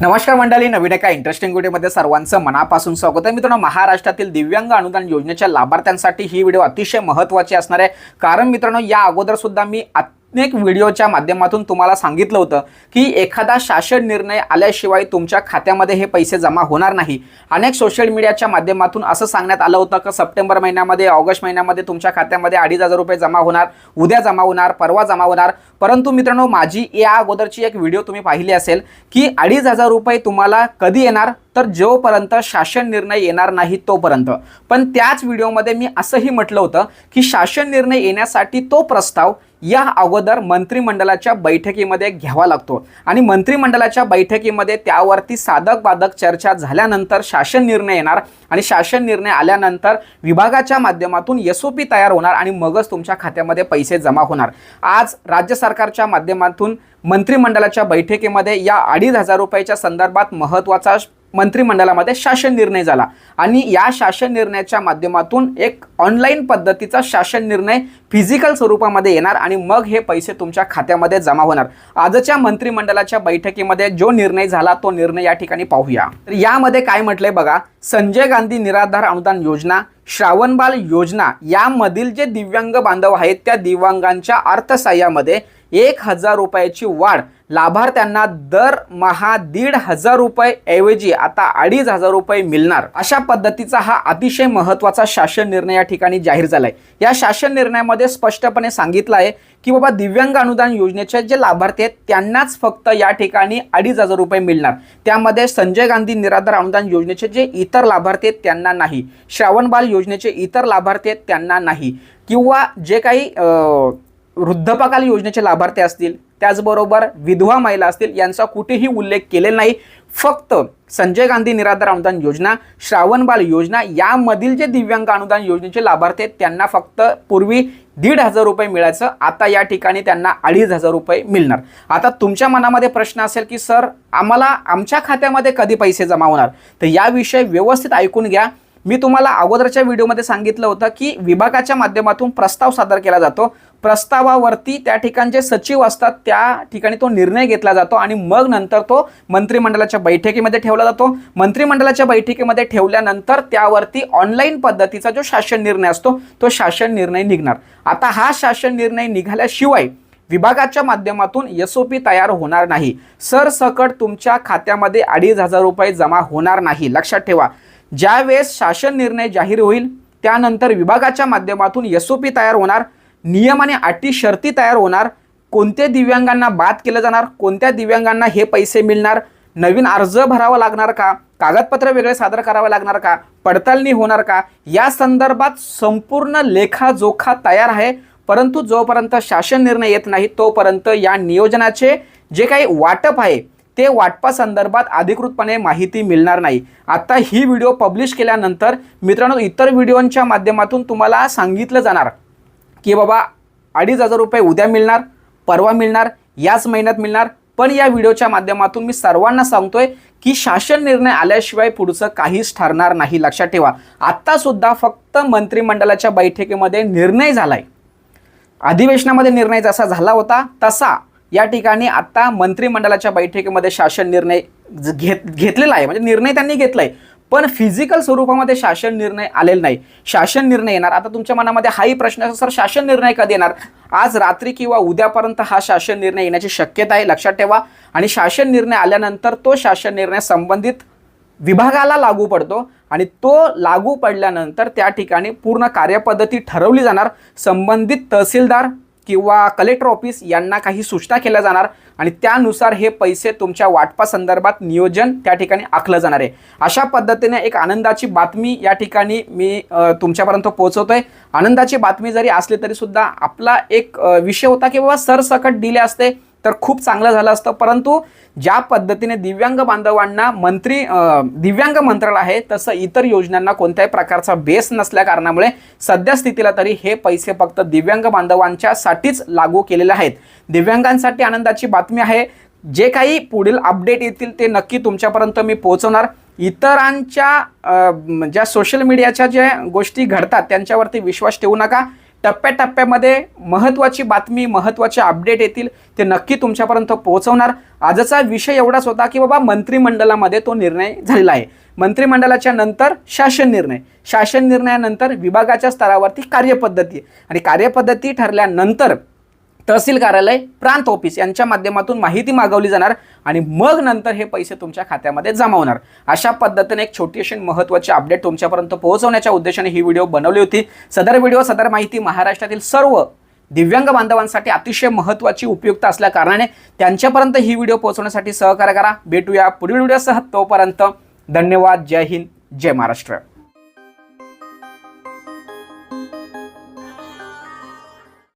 नमस्कार मंडळी नवीन एका इंटरेस्टिंग व्हिडिओमध्ये सर्वांचं मनापासून स्वागत आहे. मित्रांनो महाराष्ट्रातील दिव्यांग अनुदान योजनेच्या लाभार्थ्यांसाठी ही व्हिडिओ अतिशय महत्त्वाची असणार आहे. कारण मित्रांनो या अगोदर सुद्धा मी अनेक व्हिडिओच्या माध्यमातून तुम्हाला सांगितलं होतं की एखादा शासन निर्णय आल्याशिवाय तुमच्या खात्यामध्ये हे पैसे जमा होणार नाही. अनेक सोशल मीडियाच्या माध्यमातून असं सांगण्यात आलं होतं की सप्टेंबर महिन्यामध्ये ऑगस्ट महिन्यामध्ये तुमच्या खात्यामध्ये अडीच हजार रुपये जमा होणार उद्या जमा होणार परवा जमा होणार. परंतु मित्रांनो माझी या अगोदरची एक व्हिडिओ तुम्ही पाहिली असेल की अडीच हजार रुपये तुम्हाला कधी येणार? तर जोपर्यंत शासन निर्णय येणार नाही तोपर्यंत. पण त्याच व्हिडिओमध्ये मी असंही म्हटलं होतं की शासन निर्णय येण्यासाठी तो प्रस्ताव या अगोदर मंत्रिमंडळाच्या बैठकीमध्ये घ्यावा लागतो. आणि मंत्रिमंडळाच्या बैठकीमध्ये त्यावरती साधक बाधक चर्चा झाल्यानंतर शासन निर्णय येणार आणि शासन निर्णय आल्यानंतर विभागाच्या माध्यमातून एस ओ पी तयार होणार आणि मगच तुमच्या खात्यामध्ये पैसे जमा होणार. आज राज्य सरकारच्या माध्यमातून मंत्रिमंडळाच्या बैठकीमध्ये या अडीच हजार रुपयाच्या संदर्भात महत्त्वाचा मंत्रिमंडळामध्ये शासन निर्णय झाला. आणि या शासन निर्णयाच्या माध्यमातून एक ऑनलाईन पद्धतीचा शासन निर्णय फिजिकल स्वरूपामध्ये येणार आणि मग हे पैसे तुमच्या खात्यामध्ये जमा होणार. आजच्या मंत्रिमंडळाच्या बैठकीमध्ये जो निर्णय झाला तो निर्णय या ठिकाणी पाहूया. तर यामध्ये काय म्हटलंय बघा संजय गांधी निराधार अनुदान योजना श्रावणबाल योजना यामधील जे दिव्यांग बांधव आहेत त्या दिव्यांगांच्या अर्थसहाय्यामध्ये एक हजार रुपयाची वाढ. लाभार्थ्यांना दरमहा दीड हजार रुपये ऐवजी आता अडीच हजार रुपये मिळणार. अशा पद्धतीचा हा अतिशय महत्त्वाचा शासन निर्णय या ठिकाणी जाहीर झालाय. या शासन निर्णयामध्ये स्पष्टपणे सांगितलं आहे की बाबा दिव्यांग अनुदान योजनेचे जे लाभार्थी आहेत त्यांनाच फक्त या ठिकाणी अडीच हजार रुपये मिळणार. त्यामध्ये संजय गांधी निराधार अनुदान योजनेचे जे इतर लाभार्थी आहेत त्यांना नाही. श्रावणबाल योजनेचे इतर लाभार्थी आहेत त्यांना नाही. किंवा जे काही वृद्धपकाल योजनेचे लाभार्थी असतील त्याचबरोबर विधवा महिला असतील यांचा कुठेही उल्लेख केलेला नाही. फक्त संजय गांधी निराधार अनुदान योजना श्रावणबाल योजना यामधील जे दिव्यांग अनुदान योजनेचे लाभार्थी आहेत त्यांना फक्त पूर्वी दीड हजार रुपये मिळायचं आता या ठिकाणी त्यांना अडीच हजार रुपये मिळणार. आता तुमच्या मनामध्ये प्रश्न असेल की सर आम्हाला आमच्या खात्यामध्ये कधी पैसे जमा होणार? तर याविषयी व्यवस्थित ऐकून घ्या. मी तुम्हाला अगोदरच्या व्हिडिओमध्ये सांगितलं होतं की विभागाच्या माध्यमातून प्रस्ताव सादर केला जातो. प्रस्तावावरती त्या ठिकाणचे सचिव असतात त्या ठिकाणी तो निर्णय घेतला जातो आणि मग नंतर तो मंत्रिमंडळाच्या बैठकीमध्ये ठेवला जातो. मंत्रिमंडळाच्या बैठकीमध्ये ठेवल्यानंतर त्यावरती ऑनलाईन पद्धतीचा जो शासन निर्णय असतो तो शासन निर्णय निघणार. आता हा शासन निर्णय निघाल्याशिवाय विभागाच्या माध्यमातून एस ओ पी तयार होणार नाही. सरसकट तुमच्या खात्यामध्ये अडीच हजार रुपये जमा होणार नाही. लक्षात ठेवा. ज्यावेळेस शासन निर्णय जाहीर होईल त्यानंतर विभागाच्या माध्यमातून एस ओ पी तयार होणार नियम आणि अटी शर्ती तयार होणार कोणत्या दिव्यांगांना बाद केलं जाणार कोणत्या दिव्यांगांना हे पैसे मिळणार नवीन अर्ज भरावा लागणार का कागदपत्र वेगळे सादर करावे लागणार का पडताळणी होणार का या संदर्भात संपूर्ण लेखाजोखा तयार आहे. परंतु जोपर्यंत शासन निर्णय येत नाही तोपर्यंत या नियोजनाचे जे काही वाटप आहे ते वाटपासंदर्भात अधिकृतपणे माहिती मिळणार नाही. आता ही व्हिडिओ पब्लिश केल्यानंतर मित्रांनो इतर व्हिडिओंच्या माध्यमातून तुम्हाला सांगितलं जाणार की बाबा अडीच हजार रुपये उद्या मिळणार परवा मिळणार याच महिन्यात मिळणार. पण या व्हिडिओच्या माध्यमातून मी सर्वांना सांगतोय की शासन निर्णय आल्याशिवाय पुढचं काहीच ठरणार नाही. लक्षात ठेवा आत्तासुद्धा फक्त मंत्रिमंडळाच्या बैठकीमध्ये निर्णय झालाय. अधिवेशनामध्ये निर्णय जसा झाला होता तसा या ठिकाणी आता मंत्रिमंडळाच्या बैठकीमध्ये शासन निर्णय ज- घेत घेतलेला आहे. म्हणजे निर्णय त्यांनी घेतला आहे पण फिजिकल स्वरूपामध्ये शासन निर्णय आलेला नाही. शासन निर्णय येणार. आता तुमच्या मनामध्ये हाही प्रश्न असेल सर शासन निर्णय कधी येणार? आज रात्री किंवा उद्यापर्यंत हा शासन निर्णय येण्याची शक्यता आहे. लक्षात ठेवा. आणि शासन निर्णय आल्यानंतर तो शासन निर्णय संबंधित विभागाला लागू पडतो आणि तो लागू पडल्यानंतर त्या ठिकाणी पूर्ण कार्यपद्धती ठरवली जाणार. संबंधित तहसीलदार किंवा कलेक्टर ऑफिस यांना काही सूचना केल्या जाणार आणि त्यानुसार हे पैसे तुमच्या वाटपासंदर्भात नियोजन त्या ठिकाणी आखलं जाणार आहे. अशा पद्धतीने एक आनंदाची बातमी या ठिकाणी मी तुमच्यापर्यंत तुमच्यापर्यंत पोहोचवतोय. आनंदाची बातमी जरी असली तरी सुद्धा आपला एक विषय होता की बाबा सरसकट दिले असते. तर खूप चांगलं झालं असतं. परंतु ज्या पद्धतीने दिव्यांग बांधवांना मंत्री दिव्यांग मंत्रालय आहे तसं इतर योजनांना कोणत्याही प्रकारचा बेस नसल्या कारणामुळे सध्या स्थितीला तरी हे पैसे फक्त दिव्यांग बांधवांच्यासाठीच लागू केलेले आहेत. दिव्यांगांसाठी आनंदाची बातमी आहे. जे काही पुढील अपडेट येतील ते नक्की तुमच्यापर्यंत मी पोहोचवणार. इतरांच्या ज्या सोशल मीडियाच्या ज्या गोष्टी घडतात त्यांच्यावरती विश्वास ठेवू नका. टप्प्याटप्प्यामध्ये महत्त्वाची बातमी महत्त्वाचे अपडेट येतील ते नक्की तुमच्यापर्यंत पोहोचवणार. आजचा विषय एवढाच होता की बाबा मंत्रिमंडळामध्ये तो निर्णय झालेला आहे. मंत्रिमंडळाच्या नंतर शासन निर्णय. शासन निर्णयानंतर विभागाच्या स्तरावरती कार्यपद्धती आणि कार्यपद्धती ठरल्यानंतर तहसील कार्यालय प्रांत ऑफिस यांच्या माध्यमातून माहिती मागवली जाणार आणि मग नंतर हे पैसे तुमच्या खात्यामध्ये जमा होणार. अशा पद्धतीने एक छोटी अशी महत्त्वाची अपडेट तुमच्यापर्यंत पोहोचवण्याच्या उद्देशाने ही व्हिडिओ बनवली होती. सदर व्हिडिओ सदर माहिती महाराष्ट्रातील सर्व दिव्यांग बांधवांसाठी अतिशय महत्त्वाची उपयुक्त असल्या कारणाने त्यांच्यापर्यंत ही व्हिडिओ पोहोचवण्यासाठी सहकार्य करा. भेटूया पुढील व्हिडिओसह तोपर्यंत धन्यवाद. जय हिंद. जय महाराष्ट्र.